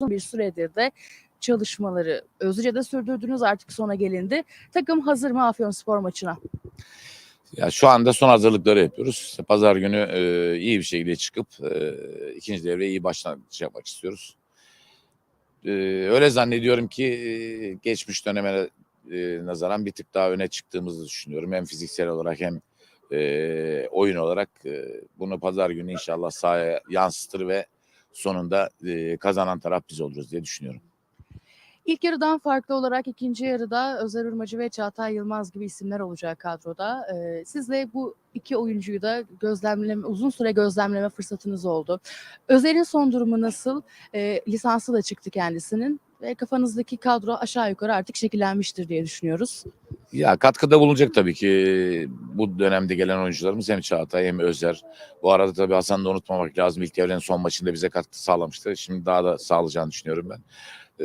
bir süredir de çalışmaları Özce'de sürdürdünüz artık sona gelindi. Takım hazır mı Afyonspor maçına? Ya şu anda son hazırlıkları yapıyoruz. Pazar günü e, iyi bir şekilde çıkıp e, ikinci devreye iyi başlangıç yapmak istiyoruz. E, öyle zannediyorum ki e, geçmiş döneme e, nazaran bir tık daha öne çıktığımızı düşünüyorum. Hem fiziksel olarak hem e, oyun olarak e, bunu pazar günü inşallah sahaya yansıtır ve sonunda e, kazanan taraf biz oluruz diye düşünüyorum. İlk yarıdan farklı olarak ikinci yarıda Özer Urmacı ve Çağatay Yılmaz gibi isimler olacak kadroda. Ee, siz de bu iki oyuncuyu da gözlemleme, uzun süre gözlemleme fırsatınız oldu. Özer'in son durumu nasıl? Ee, lisansı da çıktı kendisinin ve kafanızdaki kadro aşağı yukarı artık şekillenmiştir diye düşünüyoruz. Ya katkıda bulunacak tabii ki bu dönemde gelen oyuncularımız hem Çağatay hem Özer. Bu arada tabii Hasan'ı da unutmamak lazım. İlk devrenin son maçında bize katkı sağlamıştı. Şimdi daha da sağlayacağını düşünüyorum ben.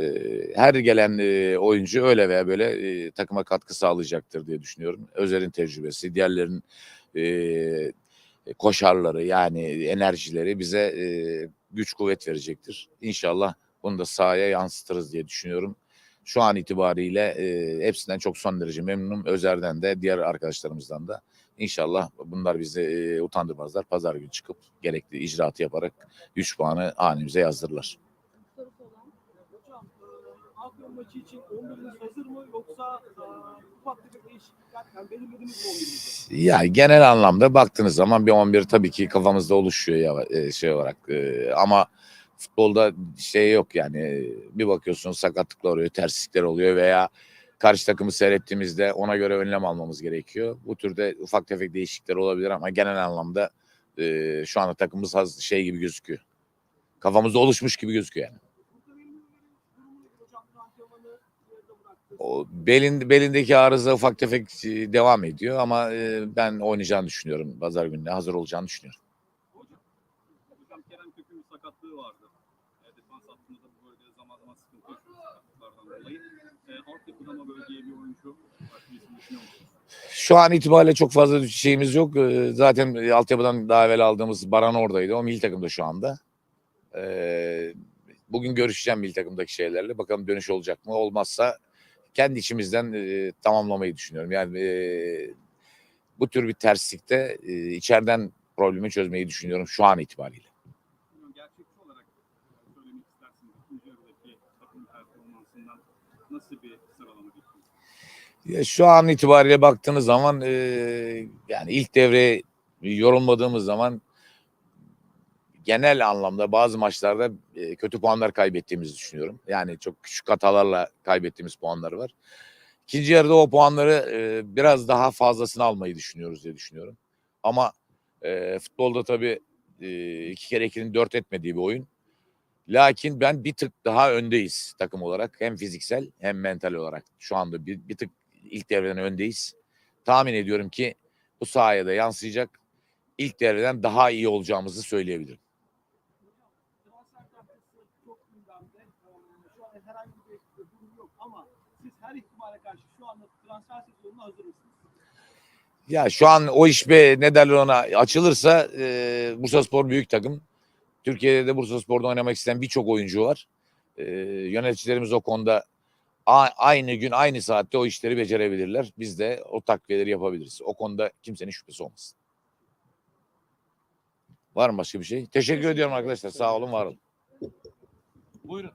Ee, Her gelen e, oyuncu öyle veya böyle e, takıma katkı sağlayacaktır diye düşünüyorum. Özer'in tecrübesi, diğerlerin e, koşarları yani enerjileri bize güç kuvvet verecektir. İnşallah bunu da sahaya yansıtırız diye düşünüyorum şu an itibariyle e, hepsinden çok son derece memnunum. Özer'den de diğer arkadaşlarımızdan da. İnşallah bunlar bizi e, utandırmazlar. Pazar günü çıkıp gerekli icraatı yaparak 3 puanı hanemize yazdırırlar. Hocam, e, Afyon maçı için 11'iniz hazır mı yoksa e, ufak tefek değişiklikler yani belirlediniz mi 11'inizi? Ya genel anlamda baktığınız zaman bir 11 tabii ki kafamızda oluşuyor ya e, şey olarak E, ama futbolda şey yok yani bir bakıyorsun sakatlıklar oluyor, terslikler oluyor veya karşı takımı seyrettiğimizde ona göre önlem almamız gerekiyor. Bu türde ufak tefek değişiklikler olabilir ama genel anlamda e, şu anda takımımız haz- şey gibi gözüküyor. Kafamızda oluşmuş gibi gözüküyor yani. O belin, belindeki arıza ufak tefek e, devam ediyor ama e, ben oynayacağını düşünüyorum. Pazar gününe hazır olacağını düşünüyorum. Hocam, Kerem Kök'ün sakatlığı vardı. E, defans hattında da bu bölgede zaman zaman sıkıntı yaşıyor sakatlıklardan dolayı. E, altyapıda mı Şu an itibariyle çok fazla şeyimiz yok. Ee, Zaten altyapıdan daha evvel aldığımız Baran oradaydı. O milli takımda şu anda. Ee, Bugün görüşeceğim milli takımdaki şeylerle. Bakalım dönüş olacak mı? Olmazsa kendi içimizden e, tamamlamayı düşünüyorum. Yani e, bu tür bir terslikte e, içeriden problemi çözmeyi düşünüyorum şu an itibariyle. Gerçekçi olarak söylemek istersiniz. Nasıl bir sıralama bekliyorsunuz? Şu an itibariyle baktığınız zaman e, yani ilk devre yorulmadığımız zaman genel anlamda bazı maçlarda e, kötü puanlar kaybettiğimizi düşünüyorum. Yani çok küçük hatalarla kaybettiğimiz puanlar var. İkinci yarıda o puanları e, biraz daha fazlasını almayı düşünüyoruz diye düşünüyorum. Ama e, futbolda tabii e, iki kere ikinin dört etmediği bir oyun. Lakin ben bir tık daha öndeyiz takım olarak. Hem fiziksel hem mental olarak. Şu anda bir, bir tık ilk devreden öndeyiz. Tahmin ediyorum ki bu sahaya da yansıyacak. İlk devreden daha iyi olacağımızı söyleyebilirim. Ya şu an o iş be ne derler ona açılırsa e, Bursaspor büyük takım. Türkiye'de de Bursaspor'da oynamak isteyen birçok oyuncu var. E, yöneticilerimiz o konuda a- aynı gün aynı saatte o işleri becerebilirler. Biz de o takviyeleri yapabiliriz. O konuda kimsenin şüphesi olmasın. Var mı başka bir şey? Teşekkür ediyorum arkadaşlar. Sağ olun, var olun. Buyurun.